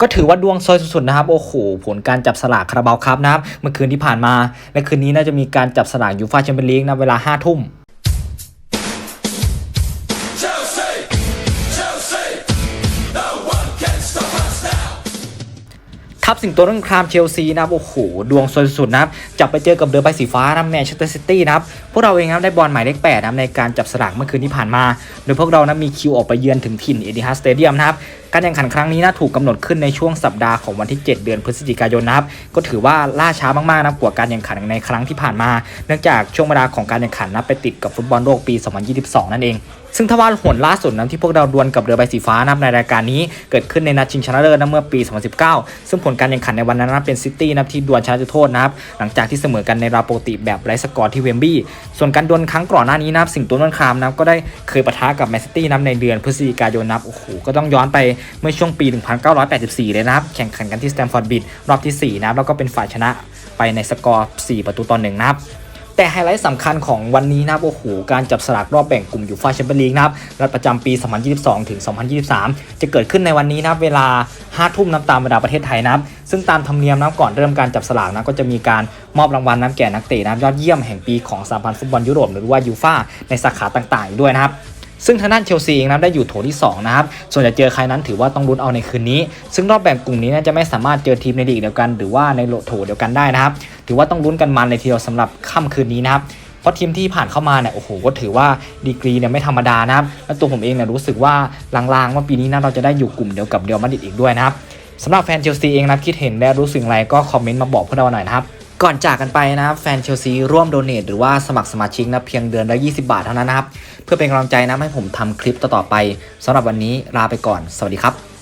ก็ถือว่าดวงซอยสุดๆนะครับโอ้โหผลการจับสลากคาราบาวครับนะครับเมื่อคืนที่ผ่านมาและคืนนี้น่าจะมีการจับสลากยูฟาแชมเปี้ยนลีกนะเวลา5ทุ่ม Chelsea, Chelsea, no one can stop us now. ทัพสิงโตต้นครามเชลซีนะครับโอ้โหดวงสุดๆนะครับจับไปเจอกับเรือใบสีฟ้านะแมนเชสเตอร์ซิตี้นะครับพวกเราเองนะครับได้บอลหมายเลขแปดนะในการจับสลากเมื่อคืนที่ผ่านมา โดยพวกเรานะมีคิวออกไปเยือนถึงถิ่นเอดิฮัสสเตเดียมนะครับ การแข่งขันครั้งนี้นะถูกกำหนดขึ้นในช่วงสัปดาห์ของวันที่ 7 เดือนพฤศจิกายนนะครับก็ถือว่าล่าช้ามากๆนะกว่าการแข่งขันในครั้งที่ผ่านมา เนื่องจากช่วงเวลาของการแข่งขันนะไปติดกับฟุตบอลโลกปี 2022 นั่นเองซึ่งทว่าหนล่าสุดนั้นที่พวกเราดวลกับเรือใบสีฟ้านับในรายการนี้เกิดขึ้นในนัดชิงชนะเลิศนะเมื่อปี 2019 ซึ่งผลการแข่งขันในวันนั้นนะเป็นซิตี้นับที่ดวลชนะจุดโทษนะครับหลังจากที่เสมอกันในราปกติแบบไร้สกอร์ที่เวมบลีย์ส่วนการดวลครั้งก่อนหน้านี้นะสิงโตนนครามนะก็ได้เคยปะทะกับแมนซิตี้นับในเดือนพฤศจิกายนนับโอ้โหก็ต้องย้อนไปเมื่อช่วงปี 1984 เลยนะครับ แข่งขันกันที่สแตมฟอร์ดบิดรอบที่ 4 นะครับ แล้วก็เป็นฝ่ายชนะไปในสกอร์ 4 ประตูต่อหนึ่งนะครับแต่ไฮไลท์สำคัญของวันนี้นะครับโอ้โหการจับสลากรอบแบ่งกลุ่มยูฟ่าแชมเปี้ยนลีกนะครับรัฐประจำปี 2022 ถึง 2023 จะเกิดขึ้นในวันนี้นะครับเวลา 5 ทุ่มน้ำตามเวลาประเทศไทยนะครับซึ่งตามธรรมเนียมนะครับก่อนเริ่มการจับสลากนะก็จะมีการมอบรางวัลน้ำแก่นักเตะนะยอดเยี่ยมแห่งปีของสหพันธ์ฟุตบอลยุโรปหรือว่ายูฟ่าในสาขาต่างๆ ด้วยนะครับ ซึ่งทางด้านเชลซีเองนะครับได้อยู่โถที่2นะครับ ส่วนจะเจอใครนั้นถือว่าต้องลุ้นเอาในคืนนี้ ซึ่งรอบแบ่งกลุ่มนี้น่าจะไม่สามารถเจอทีมในลีกเดียวกัน หรือว่าในโถเดียวกันได้นะครับ ถือว่าต้องลุ้นกันมันเลยทีเดียวสำหรับค่ำคืนนี้นะครับเพราะทีมที่ผ่านเข้ามาเนี่ยโอ้โหก็ถือว่าดีกรีเนี่ยไม่ธรรมดานะครับและตัวผมเองเนี่ยรู้สึกว่าลางๆว่าปีนี้นะเราจะได้อยู่กลุ่มเดียวกับเดียวมาดริดอีกด้วยนะครับสำหรับแฟนเชลซีเองนะคิดเห็นและรู้สึกอะไรก็คอมเมนต์มาบอกพวกเราหน่อยนะครับ ก่อนจากกันไปนะครับแฟนเชลซีร่วมโดเนทหรือว่าสมัครสมาชิกนะเพียงเดือนละ 20 บาทเท่านั้นนะครับ เพื่อเป็นกำลังใจนะให้ผมทำคลิปต่อๆไปสำหรับวันนี้ลาไปก่อน สวัสดีครับ